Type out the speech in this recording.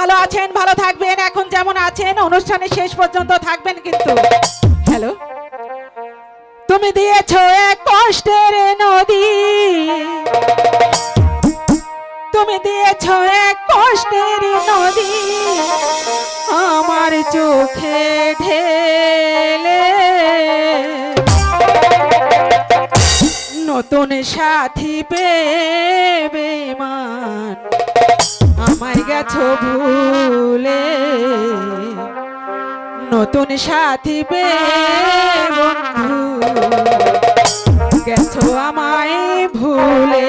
ভালো আছেন, ভালো থাকবেন। এখন যেমন আছেন, অনুষ্ঠানে শেষ পর্যন্ত থাকবেন কিন্তু। হ্যালো তুমি দিয়েছ এক কষ্টের নদী। তুমি দিয়েছ এক কষ্টের নদী। আমার চোখে ঢেলে। নতুন সাথী পেবে মান আমায় গেছো ভুলে? নতুন সাথী পে বন্ধু গেছো আমায় ভুলে?